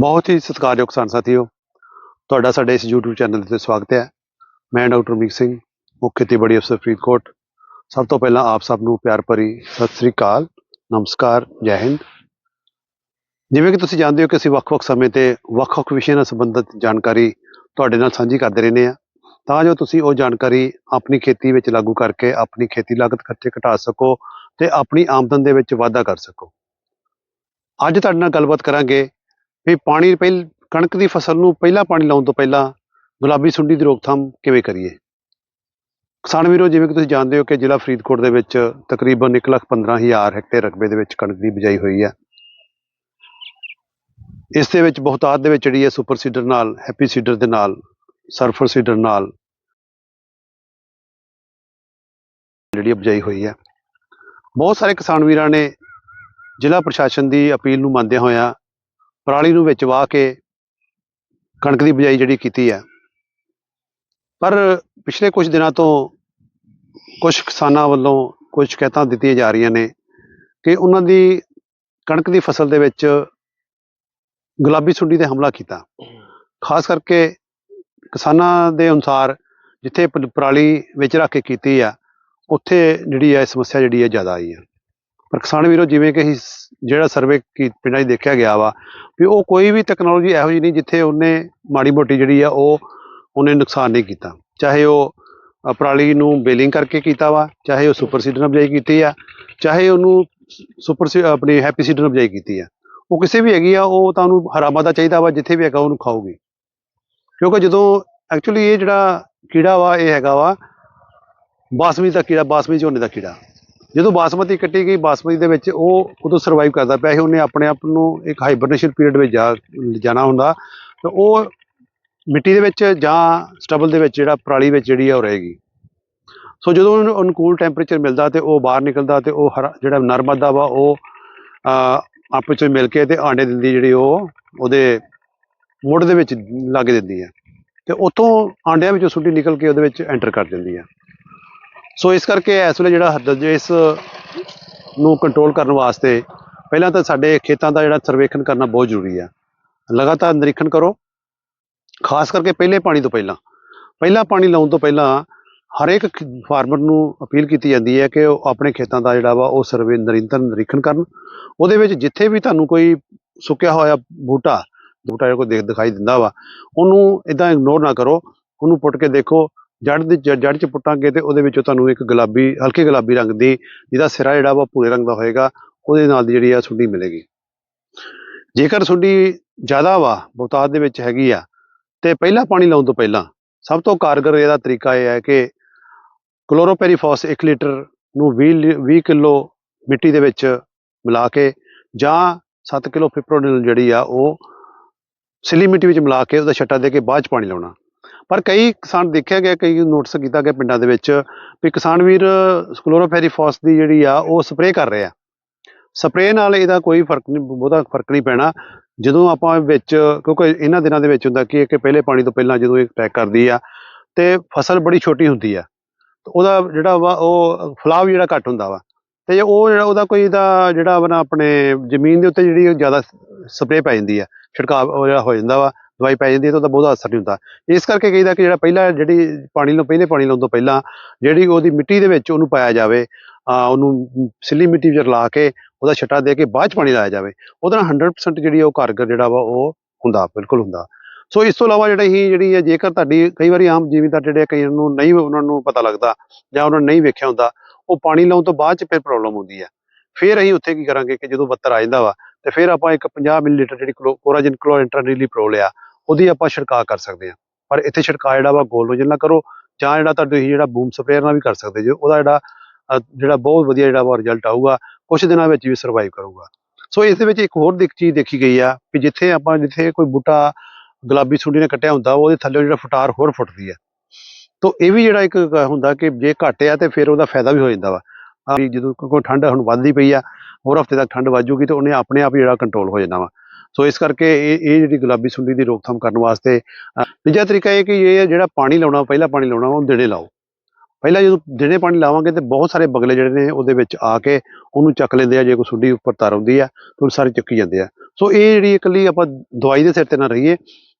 ਬਹੁਤ ਹੀ ਸਤਿਕਾਰਯੋਗ ਕਿਸਾਨ ਸਾਥੀਓ, ਤੁਹਾਡਾ ਸਾਡੇ ਇਸ YouTube ਚੈਨਲ ਤੇ ਸਵਾਗਤ ਹੈ। ਮੈਂ ਡਾਕਟਰ ਮੀਕ ਸਿੰਘ, ਮੁੱਖ ਖੇਤੀਬਾੜੀ ਅਫਸਰ ਫਰੀਦਕੋਟ। ਸਭ ਤੋਂ ਪਹਿਲਾਂ ਆਪ ਸਭ ਨੂੰ ਪਿਆਰ ਭਰੀ ਸਤਿ ਸ੍ਰੀ ਅਕਾਲ, ਨਮਸਕਾਰ, ਜੈ ਹਿੰਦ। ਜਿਵੇਂ ਕਿ ਤੁਸੀਂ ਜਾਣਦੇ ਹੋ ਕਿ ਅਸੀਂ ਵੱਖ-ਵੱਖ ਸਮੇਂ ਤੇ ਵੱਖ-ਵੱਖ ਵਿਸ਼ਿਆਂ ਨਾਲ ਸੰਬੰਧਿਤ ਜਾਣਕਾਰੀ ਤੁਹਾਡੇ ਨਾਲ ਸਾਂਝੀ ਕਰਦੇ ਰਹਿੰਦੇ ਆ ਤਾਂ ਜੋ ਤੁਸੀਂ ਉਹ ਜਾਣਕਾਰੀ ਆਪਣੀ ਖੇਤੀ ਵਿੱਚ ਲਾਗੂ ਕਰਕੇ ਆਪਣੀ ਖੇਤੀ ਲਾਗਤ ਖਰਚੇ ਘਟਾ ਸਕੋ ਤੇ ਆਪਣੀ ਆਮਦਨ ਦੇ ਵਿੱਚ ਵਾਧਾ ਕਰ ਸਕੋ। ਅੱਜ ਤੁਹਾਡੇ ਨਾਲ ਗੱਲਬਾਤ ਕਰਾਂਗੇ ਵੀ ਪਾਣੀ ਪਹਿਲ, ਕਣਕ ਦੀ ਫਸਲ ਨੂੰ ਪਹਿਲਾਂ ਪਾਣੀ ਲਾਉਣ ਤੋਂ ਪਹਿਲਾਂ ਗੁਲਾਬੀ ਸੁੰਡੀ ਦੀ ਰੋਕਥਾਮ ਕਿਵੇਂ ਕਰੀਏ? ਕਿਸਾਨ ਵੀਰੋ, ਜਿਵੇਂ ਕਿ ਤੁਸੀਂ ਜਾਣਦੇ ਹੋ ਕਿ ਜ਼ਿਲ੍ਹਾ ਫਰੀਦਕੋਟ ਦੇ ਵਿੱਚ ਤਕਰੀਬਨ 115000 ਹੈਕਟੇਅਰ ਰਕਬੇ ਦੇ ਵਿੱਚ ਕਣਕ ਦੀ ਬਿਜਾਈ ਹੋਈ ਹੈ। ਇਸ ਦੇ ਵਿੱਚ ਬਹੁਤਾਤ ਦੇ ਵਿੱਚ ਜਿਹੜੀ ਹੈ ਸੁਪਰ ਸੀਡਰ ਨਾਲ, ਹੈਪੀ ਸੀਡਰ ਦੇ ਨਾਲ, ਸਰਫਰ ਸੀਡਰ ਨਾਲ ਜਿਹੜੀ ਹੈ ਬਿਜਾਈ ਹੋਈ ਹੈ। ਬਹੁਤ ਸਾਰੇ ਕਿਸਾਨ ਵੀਰਾਂ ਨੇ ਜ਼ਿਲ੍ਹਾ ਪ੍ਰਸ਼ਾਸਨ ਦੀ ਅਪੀਲ ਨੂੰ ਮੰਨਦਿਆਂ ਹੋਇਆਂ ਪਰਾਲੀ ਨੂੰ ਵਿੱਚ ਵਾਹ ਕੇ ਕਣਕ ਦੀ ਬਿਜਾਈ ਜਿਹੜੀ ਕੀਤੀ ਹੈ। ਪਰ ਪਿਛਲੇ ਕੁਝ ਦਿਨਾਂ ਤੋਂ ਕੁਝ ਕਿਸਾਨਾਂ ਵੱਲੋਂ ਕੁਝ ਸ਼ਿਕਾਇਤਾਂ ਦਿੱਤੀਆਂ ਜਾ ਰਹੀਆਂ ਨੇ ਕਿ ਉਹਨਾਂ ਦੀ ਕਣਕ ਦੀ ਫਸਲ ਦੇ ਵਿੱਚ ਗੁਲਾਬੀ ਸੁੰਡੀ ਤੇ ਹਮਲਾ ਕੀਤਾ। ਖਾਸ ਕਰਕੇ ਕਿਸਾਨਾਂ ਦੇ ਅਨੁਸਾਰ ਜਿੱਥੇ ਪਰਾਲੀ ਵਿੱਚ ਰੱਖ ਕੇ ਕੀਤੀ ਆ, ਉੱਥੇ ਜਿਹੜੀ ਹੈ ਸਮੱਸਿਆ ਜਿਹੜੀ ਹੈ ਜ਼ਿਆਦਾ ਆਈ ਹੈ। ਪਰ ਕਿਸਾਨ ਵੀਰੋ, ਜਿਵੇਂ ਕਿ ਅਸੀਂ ਜਿਹੜਾ ਸਰਵੇ ਕੀ, ਪਿੰਡਾਂ 'ਚ ਦੇਖਿਆ ਗਿਆ ਵਾ, ਵੀ ਉਹ ਕੋਈ ਵੀ ਟੈਕਨੋਲੋਜੀ ਇਹੋ ਜਿਹੀ ਨਹੀਂ ਜਿੱਥੇ ਉਹਨੇ ਮਾੜੀ ਮੋਟੀ ਜਿਹੜੀ ਆ, ਉਹ ਉਹਨੇ ਨੁਕਸਾਨ ਨਹੀਂ ਕੀਤਾ। ਚਾਹੇ ਉਹ ਪਰਾਲੀ ਨੂੰ ਬੇਲਿੰਗ ਕਰਕੇ ਕੀਤਾ ਵਾ, ਚਾਹੇ ਉਹ ਸੁਪਰ ਸੀਡਰ ਨਾਲ ਬਿਜਾਈ ਕੀਤੀ ਆ, ਚਾਹੇ ਉਹਨੂੰ ਸੁਪਰ ਸੀ ਆਪਣੀ ਹੈਪੀ ਸੀਡਰ ਨਾਲ ਬਜਾਈ ਕੀਤੀ ਆ। ਉਹ ਕਿਸੇ ਵੀ ਹੈਗੀ ਆ, ਉਹ ਤਾਂ ਉਹਨੂੰ ਹਰਾ ਮਾਦਾ ਚਾਹੀਦਾ ਵਾ, ਜਿੱਥੇ ਵੀ ਹੈਗਾ ਉਹਨੂੰ ਖਾਊਗੀ। ਕਿਉਂਕਿ ਜਦੋਂ ਐਕਚੁਅਲੀ ਇਹ ਜਿਹੜਾ ਕੀੜਾ ਵਾ, ਇਹ ਹੈਗਾ ਵਾ ਬਾਸਮੀ ਦਾ ਕੀੜਾ ਬਾਸਮੀ ਝੋਨੇ ਦਾ ਕੀੜਾ। ਜਦੋਂ ਬਾਸਮਤੀ ਕੱਟੀ ਗਈ ਬਾਸਮਤੀ ਦੇ ਵਿੱਚ ਉਹ ਉਦੋਂ ਸਰਵਾਈਵ ਕਰਦਾ ਪਿਆ ਸੀ ਉਹਨੇ ਆਪਣੇ ਆਪ ਨੂੰ ਇੱਕ ਹਾਈਬਰਨੇਸ਼ਨ ਪੀਰੀਅਡ ਵਿੱਚ ਜਾ ਜਾਣਾ ਹੁੰਦਾ। ਤਾਂ ਉਹ ਮਿੱਟੀ ਦੇ ਵਿੱਚ ਜਾਂ ਸਟਬਲ ਦੇ ਵਿੱਚ ਜਿਹੜਾ ਪਰਾਲੀ ਵਿੱਚ ਜਿਹੜੀ ਆ ਉਹ ਰਹੇਗੀ। ਸੋ ਜਦੋਂ ਉਹਨੂੰ ਅਨੁਕੂਲ ਟੈਂਪਰੇਚਰ ਮਿਲਦਾ ਤੇ ਉਹ ਬਾਹਰ ਨਿਕਲਦਾ ਤੇ ਉਹ ਹਰਾ ਜਿਹੜਾ ਨਰਮਦਾ ਵਾ ਉਹ ਅਹ, ਆਪਸ ਵਿੱਚ ਮਿਲ ਕੇ ਤੇ ਆਂਡੇ ਦਿੰਦੀ ਜਿਹੜੀ ਉਹ ਉਹਦੇ ਮੁੱਢ ਦੇ ਵਿੱਚ ਲੱਗ ਦਿੰਦੀ ਹੈ ਤੇ ਉੱਥੋਂ ਆਂਡਿਆਂ ਵਿੱਚੋਂ ਸੁੰਡੀ ਨਿਕਲ ਕੇ ਉਹਦੇ ਵਿੱਚ ਐਂਟਰ ਕਰ ਦਿੰਦੀ ਹੈ ਸੋ ਇਸ ਕਰਕੇ ਇਸ ਵੇਲੇ ਜਿਹੜਾ ਹੱਦ ਇਸ ਨੂੰ ਕੰਟਰੋਲ ਕਰਨ ਵਾਸਤੇ ਪਹਿਲਾਂ ਤਾਂ ਸਾਡੇ ਖੇਤਾਂ ਦਾ ਜਿਹੜਾ ਸਰਵੇਖਣ ਕਰਨਾ ਬਹੁਤ ਜ਼ਰੂਰੀ ਹੈ। ਲਗਾਤਾਰ ਨਿਰੀਖਣ ਕਰੋ। ਖਾਸ ਕਰਕੇ ਪਹਿਲੇ ਪਾਣੀ ਤੋਂ ਪਹਿਲਾਂ। ਪਹਿਲਾ ਪਾਣੀ ਲਾਉਣ ਤੋਂ ਪਹਿਲਾਂ ਹਰੇਕ ਫਾਰਮਰ ਨੂੰ ਅਪੀਲ ਕੀਤੀ ਜਾਂਦੀ ਹੈ ਕਿ ਉਹ ਆਪਣੇ ਖੇਤਾਂ ਦਾ ਜਿਹੜਾ ਵਾ, ਉਹ ਸਰਵੇ ਨਿਰੰਤਰ ਨਿਰੀਖਣ ਕਰਨ। ਉਹਦੇ ਵਿੱਚ ਜਿੱਥੇ ਵੀ ਤੁਹਾਨੂੰ ਕੋਈ ਸੁੱਕਿਆ ਹੋਇਆ ਬੂਟਾ ਬੂਟਾ ਜਿਹੜਾ ਕੋਈ ਦੇਖ, ਦਿਖਾਈ ਦਿੰਦਾ ਵਾ, ਉਹਨੂੰ ਇਦਾਂ ਇਗਨੋਰ ਨਾ ਕਰੋ। ਉਹਨੂੰ ਪੁੱਟ ਕੇ ਦੇਖੋ। ਜੜ ਦੀ ਜੜ ਚ ਪੁੱਟਾਂਗੇ ਤੇ ਉਹਦੇ ਵਿੱਚੋਂ ਤੁਹਾਨੂੰ ਇੱਕ ਗੁਲਾਬੀ, ਹਲਕੇ ਗੁਲਾਬੀ ਰੰਗ ਦੀ, ਜਿਹਦਾ ਸਿਰਾ ਜਿਹੜਾ ਵਾ ਭੂਰੇ ਰੰਗ ਦਾ ਹੋਏਗਾ, ਉਹਦੇ ਨਾਲ ਦੀ ਜਿਹੜੀ ਆ ਸੁੰਡੀ ਮਿਲੇਗੀ। ਜੇਕਰ ਸੁੰਡੀ ਜ਼ਿਆਦਾ ਵਾ ਬਹੁਤਾਤ ਦੇ ਵਿੱਚ ਹੈਗੀ ਆ, ਤੇ ਪਹਿਲਾ ਪਾਣੀ ਲਾਉਣ ਤੋਂ ਪਹਿਲਾਂ ਸਭ ਤੋਂ ਕਾਰਗਰ ਇਹਦਾ ਤਰੀਕਾ ਇਹ ਹੈ ਕਿ ਕਲੋਰੋਪੈਰੀਫੋਸ 1 ਲੀਟਰ ਨੂੰ 20 ਲੀ- 20 ਕਿਲੋ ਮਿੱਟੀ ਦੇ ਵਿੱਚ ਮਿਲਾ ਕੇ ਜਾਂ 7 ਕਿਲੋ ਫਿਪਰੋਨਿਲ ਜਿਹੜੀ ਆ ਉਹ ਸਿੱਲੀ ਮਿੱਟੀ ਵਿੱਚ ਮਿਲਾ ਕੇ ਉਹਦਾ ਛੱਟਾ ਦੇ ਕੇ ਬਾਅਦ ਚ ਪਾਣੀ ਲਾਉਣਾ। ਪਰ ਕਈ ਕਿਸਾਨ ਦੇਖਿਆ ਗਿਆ, ਕਈ ਨੋਟਿਸ ਕੀਤਾ ਗਿਆ ਪਿੰਡਾਂ ਦੇ ਵਿੱਚ ਵੀ ਕਿਸਾਨ ਵੀਰ ਕਲੋਰੋਫੈਰੀਫੋਸ ਦੀ ਜਿਹੜੀ ਆ, ਉਹ ਸਪਰੇਅ ਕਰ ਰਹੇ ਆ। ਸਪਰੇਅ ਨਾਲ ਇਹਦਾ ਕੋਈ ਫ਼ਰਕ ਨਹੀਂ, ਬਹੁਤਾ ਫ਼ਰਕ ਨਹੀਂ ਪੈਣਾ। ਜਦੋਂ ਆਪਾਂ ਵਿੱਚ, ਕਿਉਂਕਿ ਇਹਨਾਂ ਦਿਨਾਂ ਦੇ ਵਿੱਚ ਹੁੰਦਾ ਕੀ ਹੈ ਕਿ ਪਹਿਲੇ ਪਾਣੀ ਤੋਂ ਪਹਿਲਾਂ ਜਦੋਂ ਇਹ ਅਟੈਕ ਕਰਦੀ ਆ, ਤੇ ਫਸਲ ਬੜੀ ਛੋਟੀ ਹੁੰਦੀ ਆ। ਤੇ ਉਹਦਾ ਜਿਹੜਾ ਵਾ, ਉਹ ਫਲਾਵ ਜਿਹੜਾ ਘੱਟ ਹੁੰਦਾ ਵਾ। ਤੇ ਉਹ ਜਿਹੜਾ, ਉਹਦਾ ਕੋਈ ਦਾ ਜਿਹੜਾ ਵਾ ਨਾ ਆਪਣੇ ਜ਼ਮੀਨ ਦੇ ਉੱਤੇ ਜਿਹੜੀ ਉਹ ਜ਼ਿਆਦਾ ਸਪਰੇਅ ਪੈ ਜਾਂਦੀ ਆ, ਛਿੜਕਾਅ ਉਹ ਜਿਹੜਾ ਹੋ ਜਾਂਦਾ ਵਾ। ਦਵਾਈ ਪੈ ਜਾਂਦੀ ਹੈ ਤਾਂ ਉਹਦਾ ਬਹੁਤਾ ਅਸਰ ਨਹੀਂ ਹੁੰਦਾ। ਇਸ ਕਰਕੇ ਕਹੀਦਾ ਕਿ ਜਿਹੜਾ ਪਹਿਲਾਂ ਜਿਹੜੀ ਪਾਣੀ ਨੂੰ ਪਹਿਲੇ ਪਾਣੀ ਲਾਉਣ ਤੋਂ ਪਹਿਲਾਂ ਜਿਹੜੀ ਉਹਦੀ ਮਿੱਟੀ ਦੇ ਵਿੱਚ ਉਹਨੂੰ ਪਾਇਆ ਜਾਵੇ ਉਹਨੂੰ ਸਿੱਲੀ ਮਿੱਟੀ ਵਿੱਚ ਰਲਾ ਕੇ ਉਹਦਾ ਛੱਟਾ ਦੇ ਕੇ ਬਾਅਦ ਚ ਪਾਣੀ ਲਾਇਆ ਜਾਵੇ, ਉਹਦੇ ਨਾਲ 100% ਜਿਹੜੀ ਉਹ ਕਾਰਗਰ ਜਿਹੜਾ ਵਾ ਉਹ ਹੁੰਦਾ, ਬਿਲਕੁਲ ਹੁੰਦਾ। ਸੋ ਇਸ ਤੋਂ ਇਲਾਵਾ ਜਿਹੜਾ ਹੀ ਜਿਹੜੀ ਹੈ, ਜੇਕਰ ਤੁਹਾਡੀ ਕਈ ਵਾਰੀ ਆਮ ਜ਼ਿਮੀਂਦਾਰ ਜਿਹੜੇ ਕਈਆਂ ਨੂੰ ਨਹੀਂ ਉਹਨਾਂ ਨੂੰ ਪਤਾ ਲੱਗਦਾ ਜਾਂ ਉਹਨਾਂ ਨੇ ਨਹੀਂ ਵੇਖਿਆ ਹੁੰਦਾ, ਉਹ ਪਾਣੀ ਲਾਉਣ ਤੋਂ ਬਾਅਦ ਚ ਫਿਰ ਪ੍ਰੋਬਲਮ ਹੁੰਦੀ ਹੈ। ਫਿਰ ਅਸੀਂ ਉੱਥੇ ਕੀ ਕਰਾਂਗੇ ਕਿ ਜਦੋਂ ਬੱਤਰ ਆ ਜਾਂਦਾ ਵਾ, ਤੇ ਫਿਰ ਆਪਾਂ ਇੱਕ 50 ਮਿਲੀਲੀਟਰ ਜਿਹੜੀ ਕਲੋ- ਕੋਰਾਜਨ ਕਲੋਇੰਟਰਨੀਲੀ ਪ੍ਰੋ ਲਿਆ ਉਹਦੀ ਆਪਾਂ ਛਿੜਕਾਅ ਕਰ ਸਕਦੇ ਹਾਂ। ਪਰ ਇੱਥੇ ਛਿੜਕਾਅ ਜਿਹੜਾ ਵਾ ਗੋਲੋਜਨ ਨਾਲ ਕਰੋ, ਜਾਂ ਜਿਹੜਾ ਤੁਹਾਡੇ ਤੁਸੀਂ ਜਿਹੜਾ ਬੂਮ ਸਪਰੇਅਰ ਨਾਲ ਵੀ ਕਰ ਸਕਦੇ ਜੇ, ਉਹਦਾ ਜਿਹੜਾ ਜਿਹੜਾ ਬਹੁਤ ਵਧੀਆ ਜਿਹੜਾ ਵਾ ਰਿਜ਼ਲਟ ਆਊਗਾ ਕੁਝ ਦਿਨਾਂ ਵਿੱਚ ਵੀ ਸਰਵਾਈਵ ਕਰੂਗਾ। ਸੋ ਇਸ ਦੇ ਵਿੱਚ ਇੱਕ ਹੋਰ ਦਿਖ, ਚੀਜ਼ ਦੇਖੀ ਗਈ ਆ ਕਿ ਜਿੱਥੇ ਆਪਾਂ, ਜਿੱਥੇ ਕੋਈ ਬੂਟਾ ਗੁਲਾਬੀ ਸੁੰਡੀ ਨੇ ਕੱਟਿਆ ਹੁੰਦਾ, ਉਹਦੇ ਥੱਲੇ ਜਿਹੜਾ ਫਟਾਰ ਹੋਰ ਫੁੱਟਦੀ ਹੈ ਤੋ, ਇਹ ਵੀ ਜਿਹੜਾ ਇੱਕ ਹੁੰਦਾ ਕਿ ਜੇ ਘੱਟ ਆ ਤੇ ਫਿਰ ਉਹਦਾ ਫਾਇਦਾ ਵੀ ਹੋ ਜਾਂਦਾ ਵਾ। ਜਦੋਂ ਕੋਈ ਠੰਡ ਹੁਣ ਵੱਧਦੀ ਪਈ ਆ, ਹੋਰ ਹਫ਼ਤੇ ਤੱਕ ਠੰਡ ਵੱਧ ਜੂਗੀ ਤੇ ਉਹਨੇ ਆਪਣੇ ਆਪ ਹੀ ਜਿਹੜਾ ਕੰਟਰੋਲ ਹੋ ਜਾਣਾ ਵਾ। ਸੋ ਇਸ ਕਰਕੇ ਇਹ ਇਹ ਜਿਹੜੀ ਗੁਲਾਬੀ ਸੁੰਡੀ ਦੀ ਰੋਕਥਾਮ ਕਰਨ ਵਾਸਤੇ ਅ, ਦੂਜਾ ਤਰੀਕਾ ਇਹ ਕਿ ਇਹ ਜਿਹੜਾ ਪਾਣੀ ਲਾਉਣਾ ਪਹਿਲਾ ਪਾਣੀ ਲਾਉਣਾ ਉਹ ਦਿਨੇ ਲਾਓ। ਪਹਿਲਾਂ ਜਦੋਂ ਦਿਨੇ ਪਾਣੀ ਲਾਵਾਂਗੇ ਤੇ ਬਹੁਤ ਸਾਰੇ ਬਗਲੇ ਜਿਹੜੇ ਨੇ ਉਹਦੇ ਵਿੱਚ ਆ ਕੇ ਉਹਨੂੰ ਚੱਕ ਲੈਂਦੇ ਆ ਜੇ ਕੋਈ ਸੁੰਡੀ ਉੱਪਰ ਤਰ ਆਉਂਦੀ ਆ ਤਾਂ ਉਹ ਸਾਰੇ ਚੱਕੀ ਜਾਂਦੇ ਆ। ਸੋ ਇਹ ਜਿਹੜੀ ਇਕੱਲੀ ਆਪਾਂ ਦਵਾਈ ਦੇ ਸਿਰ ਤੇ ਨਾ ਰਹੀਏ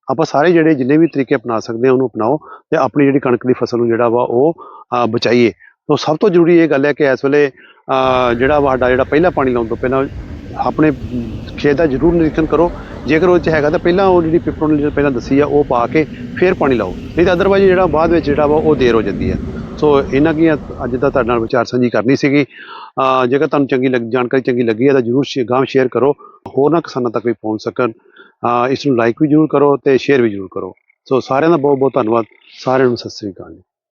ਆਪਾਂ ਸਾਰੇ ਜਿਹੜੇ ਜਿੰਨੇ ਵੀ ਤਰੀਕੇ ਅਪਣਾ ਸਕਦੇ ਆ ਉਹਨੂੰ ਅਪਣਾਓ ਤੇ ਆਪਣੀ ਜਿਹੜੀ ਕਣਕ ਦੀ ਫਸਲ ਨੂੰ ਜਿਹੜਾ ਵਾ ਉਹ ਬਚਾਈਏ। ਤੋਂ ਸਭ ਤੋਂ ਜ਼ਰੂਰੀ ਇਹ ਗੱਲ ਹੈ ਕਿ ਇਸ ਵੇਲੇ ਜਿਹੜਾ ਵਾ ਸਾਡਾ ਜਿਹੜਾ ਪਹਿਲਾ ਪਾਣੀ ਲਾਉਣ ਤੋਂ ਪਹਿਲਾਂ ਆਪਣੇ ਖੇਤ ਦਾ ਜ਼ਰੂਰ ਨਿਰੀਖਣ ਕਰੋ। ਜੇਕਰ ਉਹ ਚ ਹੈਗਾ ਤਾਂ ਪਹਿਲਾਂ ਉਹ ਜਿਹੜੀ ਪਿਪਰੋਨ ਜਿਹੜੀ ਪਹਿਲਾਂ ਦੱਸੀ ਆ, ਉਹ ਪਾ ਕੇ ਫਿਰ ਪਾਣੀ ਲਾਓ। ਨਹੀਂ ਤਾਂ ਅਦਰਵਾਈਜ਼ ਜਿਹੜਾ ਬਾਅਦ ਵਿੱਚ ਜਿਹੜਾ ਵਾ ਉਹ ਦੇਰ ਹੋ ਜਾਂਦੀ ਹੈ ਸੋ ਇਹਨਾਂ ਕੀ ਅੱਜ ਦਾ ਤੁਹਾਡੇ ਨਾਲ ਵਿਚਾਰ ਸਾਂਝੀ ਕਰਨੀ ਸੀਗੀ। ਜੇਕਰ ਤੁਹਾਨੂੰ ਚੰਗੀ ਲੱਗ, ਜਾਣਕਾਰੀ ਚੰਗੀ ਲੱਗੀ ਹੈ ਤਾਂ ਜ਼ਰੂਰ ਸ਼ੇ- ਸ਼ੇਅਰ ਕਰੋ। ਹੋਰ ਨਾ ਕਿਸਾਨਾਂ ਤੱਕ ਵੀ ਪਹੁੰਚ ਸਕਣ। ਇਸ ਨੂੰ ਲਾਈਕ ਵੀ ਜ਼ਰੂਰ ਕਰੋ ਤੇ ਸ਼ੇਅਰ ਵੀ ਜ਼ਰੂਰ ਕਰੋ। ਸੋ ਸਾਰਿਆਂ ਦਾ ਬਹੁਤ ਬਹੁਤ ਧੰਨਵਾਦ। ਸਾਰਿਆਂ ਨੂੰ ਸਤਿ ਸ੍ਰੀ ਅਕਾਲ ਜੀ।